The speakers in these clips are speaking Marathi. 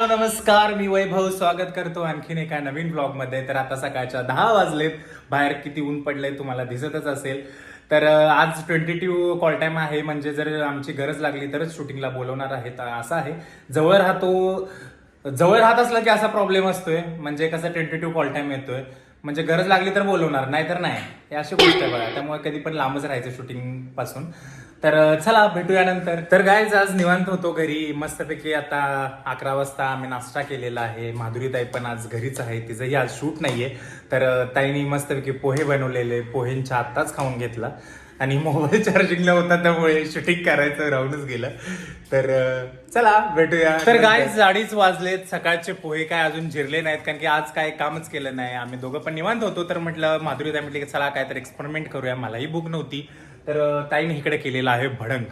नमस्कार मी वैभव स्वागत करतो आणखीन एका नवीन ब्लॉगमध्ये तर आता सकाळच्या दहा वाजलेत. बाहेर किती ऊन पडलंय तुम्हाला दिसतच असेल. तर आज ट्वेंटी टू कॉल टाईम आहे. म्हणजे जर आमची गरज लागली तरच शूटिंगला बोलवणार आहे. तर असं आहे. जवळ राहतो जवळ राहत असलं की असा प्रॉब्लेम असतोय. म्हणजे कसं ट्वेंटी टू कॉल टाईम येतोय. म्हणजे गरज लागली तर बोलवणार नाही तर नाही. हे अशी गोष्ट आहे बघा. त्यामुळे कधी पण लांबच राहायचं शूटिंगपासून. तर चला भेटूया नंतर. तर गायज आज निवांत होतो घरी. मस्तपैकी आता अकरा वाजता आम्ही नाश्ता केलेला आहे. माधुरी ताई पण आज घरीच आहे. तिचंही आज शूट नाहीये. तर ताईनी मस्तपैकी पोहे बनवलेले. पोहेंच्या आत्ताच खाऊन घेतला. आणि मोबाईल चार्जिंगला होता त्यामुळे शूटिंग करायचं राहूनच गेलं. तर चला भेटूया तर गाय अडीच वाजलेत. सकाळचे पोहे काय अजून जिरले नाहीत कारण की आज काय कामच केलं नाही. आम्ही दोघं पण निवांत होतो. तर म्हटलं माधुरी ताई म्हटली की चला काहीतरी एक्सपेरिमेंट करूया. मलाही भूक नव्हती. तर ताईने इकडे केलेला आहे भडंग.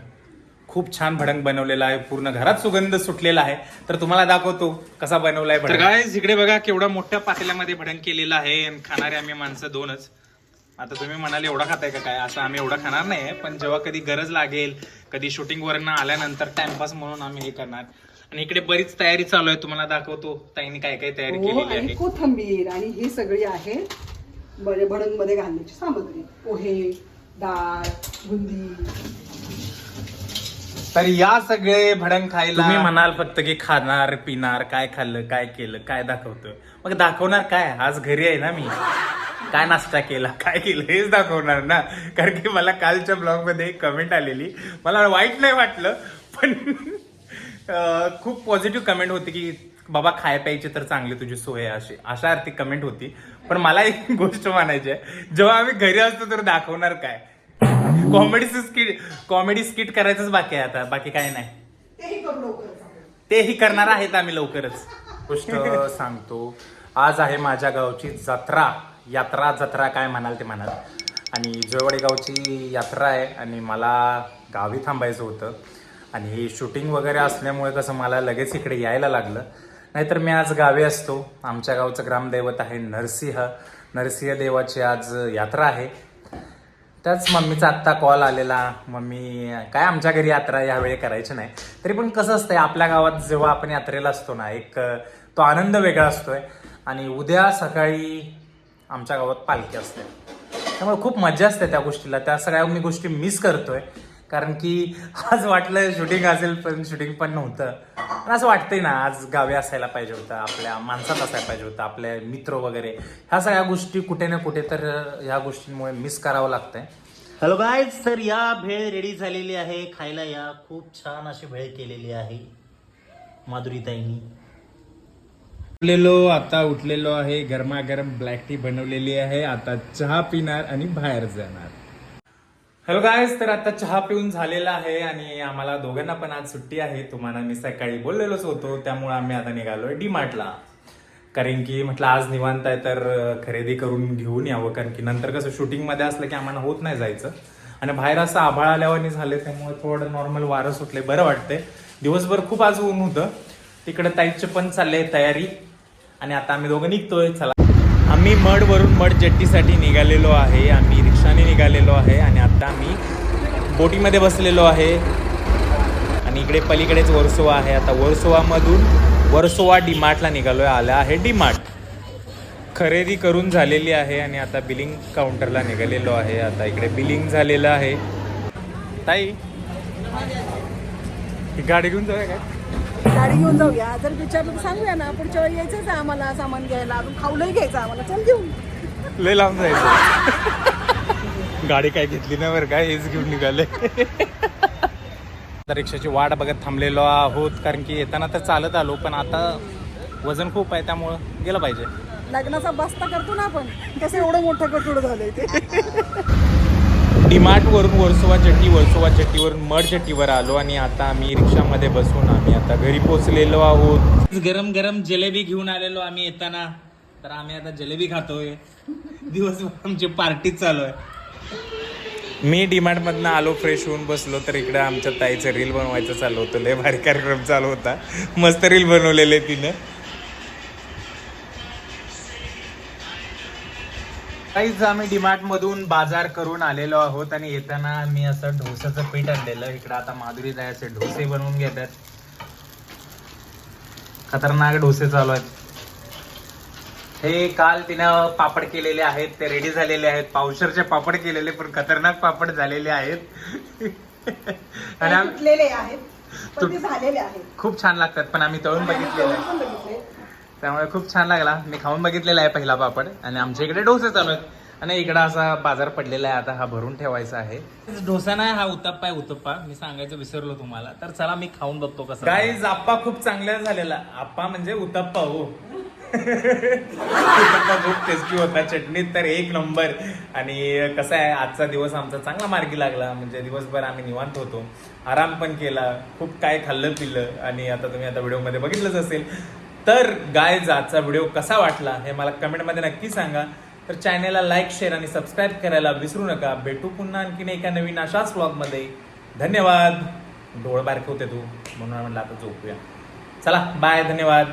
खूप छान भडंग बनवलेला आहे. पूर्ण घरात सुगंध सुटलेला आहे. तर तुम्हाला दाखवतो कसा बनवलाय तर काय इकडे बघा केवढा मोठ्या पातेल्यामध्ये भडंग केलेला आहे. आणि खाणारे आम्ही माणसं दोनच. आता तुम्ही म्हणाले एवढा खाताय का काय? असं आम्ही एवढा खाणार नाही. पण जेव्हा कधी गरज लागेल कधी शूटिंग वरनं आल्यानंतर टाइमपास म्हणून आम्ही हे करणार. आणि इकडे बरीच तयारी चालू आहे. तुम्हाला दाखवतो ताईने काय काय तयारी केलेली आणि आहे. कोथंबीर आणि ही सगळी आहे बरे भडंगमध्ये घालण्याची सामग्री. पोहे डाळ बुंदी. तर या सगळे भडंग खायला तुम्ही म्हणाल फक्त की खाणार पिणार काय खाल्लं काय केलं काय दाखवतोय मग दाखवणार काय? आज घरी आहे ना मी. काय नाश्ता केला काय केलं हेच दाखवणार ना. कारण की मला कालच्या ब्लॉगमध्ये एक कमेंट आलेली. मला वाईट नाही वाटलं पण अं, खूप पॉझिटिव्ह कमेंट होती की बाबा खाय प्यायची तर चांगली तुझी सोय आहे अशी अशा अर्थी कमेंट होती. पण मला एक गोष्ट म्हणायची आहे. जेव्हा आम्ही घरी असतो तर दाखवणार काय? कॉमेडी स्किट कॉमेडी स्किट करायचंच बाकी आहे आता बाकी काय नाही. तेही करू लवकर तेही करणार आहेत आम्ही लवकरच. गोष्ट सांगतो आज आहे माझ्या गावची जत्रा. यात्रा जत्रा काय म्हणाल ते म्हणाल. आणि जोवडे गावची यात्रा आहे आणि मला गावी थांबायचं होतं. आणि हे शूटिंग वगैरे असल्यामुळे कसं मला लगेच इकडे यायला लागलं. नाहीतर मी आज गावी असतो. आमच्या गावचं ग्रामदैवत आहे नरसिंह. नरसिंह देवाची आज यात्रा आहे. त्याच मम्मीचा आत्ता कॉल आलेला. मम्मी काय आमच्या घरी यात्रा यावेळी करायची नाही. तरी पण कसं असतंय आपल्या गावात जेव्हा आपण यात्रेला असतो ना एक तो आनंद वेगळा असतोय आणि उद्या सकाळी आमच्या गावात पालखी असते. त्यामुळे खूप मजा असते त्या गोष्टीला. त्या सगळ्या मी गोष्टी मिस करतोय. कारण की आज वाटलं शूटिंग असेल पण शूटिंग पण नव्हतं. पण असं वाटतंय ना आज गावी असायला पाहिजे होतं आपल्या माणसात असायला पाहिजे होतं आपले मित्र वगैरे. ह्या सगळ्या गोष्टी कुठे ना कुठे तर ह्या गोष्टींमुळे मिस करावं लागतंय. हॅलो गायज तर या भेळ रेडी झालेली आहे खायला या. खूप छान अशी भेळ केलेली आहे माधुरीताईंनी. उठलेलो आता उठलेलो आहे गरमागरम ब्लॅक टी बनवलेली आहे. आता चहा पिणार आणि बाहेर जाणार. हॅलो गायस तर आता चहा पिऊन झालेला आहे आणि आम्हाला दोघांना पण आज सुट्टी आहे. तुम्हाला मी सकाळी बोललेलोच होतो त्यामुळे आम्ही आता निघालोय डी मार्टला कारण की म्हटलं आज निवांत आहे तर खरेदी करून घेऊन यावं कारण की नंतर कसं शूटिंगमध्ये असलं की आम्हाला होत नाही जायचं. आणि बाहेर असं आभाळ आल्यावर झाले त्यामुळे थोडं नॉर्मल वारं सुटले बरं वाटतंय. दिवसभर खूप आज ऊन होतं. तिकडे ताईचे पण चालले तयारी. आणि आता आम्ही दोघं निघतोय चला. आम्ही मड वरून मड जेट्टीसाठी निघालेलो आहे. आम्ही रिक्षाने निघालेलो आहे आणि आता आम्ही बोटीमध्ये बसलेलो आहे. आणि इकडे पलीकडेच वर्सोवा आहे. आता वर्सोवामधून वर्सोवा डीमार्टला निघालोय. आला आहे डीमार्ट. खरेदी करून झालेली आहे आणि आता बिलिंग काउंटरला निघालेलो आहे. आता इकडे बिलिंग झालेलं आहे. ताई ही गाडी घेऊन जाऊया काय? गाडी घेऊन जाऊया. जर विचारलं तर सांगूया ना. पुढच्या वेळी यायचंच आहे आम्हाला सामान घ्यायला. अजून खाऊलाही घ्यायचं आम्हाला. चल घेऊन. लय लांब जायचं. गाडी काय घेतली नाही बरं काय हेच घेऊन निघाले. आता रिक्षाची वाट बघत थांबलेलो आहोत कारण की येताना तर चालत आलो पण आता वजन खूप आहे त्यामुळं गेलं पाहिजे. लग्नाचा बस्ता करतो ना आपण कसं एवढं मोठं कटोड झालंय ते. डीमार्ट वरून वर्सोवा चट्टी वर्सोवा चट्टीवरून मड चट्टीवर आलो आणि आता आम्ही रिक्षामध्ये बसून आम्ही आता घरी पोहोचलेलो आहोत. गरम गरम जलेबी घेऊन आलेलो आम्ही येताना. तर आम्ही आता जलेबी खातोय. दिवसभर आमची पार्टी चालू आहे. मी डीमार्ट मधनं आलो फ्रेश होऊन बसलो तर इकडे आमच्या ताईचं रील बनवायचं चालू होतं. लय भारी कार्यक्रम चालू होता. मस्त रील बनवलेले तिनं. काहीच आम्ही डीमार्ट मधून बाजार करून आलेलो आहोत आणि येताना मी असं ढोसाचं पीठ आणलेलं. इकडे आता माधुरी जायचे ढोसे बनवून घेतात. खतरनाक डोसे चालू आहेत. हे काल तिनं पापड केलेले आहेत ते रेडी झालेले आहेत. पावशरचे पापड केलेले पण खतरनाक पापड झालेले आहेत. आणि आम- तुटलेले आहेत पण तुट- ते झालेले आहेत. खूप छान लागतात पण आम्ही तळून बघितलेले आहे. त्यामुळे खूप छान लागला. मी खाऊन बघितलेला आहे पहिला पापड. आणि आमच्या इकडे डोसे चालू आहेत. आणि इकडं असा बाजार पडलेला आहे. आता हा भरून ठेवायचा आहे. डोसा नाही हा उत्तप्पा आहे उत्तप्पा. मी सांगायचं विसरलो तुम्हाला. तर चला मी खाऊन बघतो कसं गाईज आप्पा खूप चांगला झालेला. आप्पा म्हणजे उत्तप्पा हो. खूप टेस्टी होता. चटणीत तर एक नंबर आणि कसं आहे आजचा दिवस आमचा चांगला मार्गी लागला. म्हणजे दिवसभर आम्ही निवांत होतो. आराम पण केला. खूप काय खाल्लं पिल्लं आणि आता तुम्ही आता व्हिडिओमध्ये बघितलंच असेल. तर गायज आजचा व्हिडिओ कसा वाटला हे मला कमेंटमध्ये नक्की सांगा. तर चॅनेलला लाईक शेअर आणि सबस्क्राईब करायला विसरू नका. भेटू पुन्हा आणखीन एका नवीन अशाच व्लॉगमध्ये धन्यवाद. डोळ बारखे होते तू. म्हणून म्हटलं आता झोपूया. चला बाय धन्यवाद.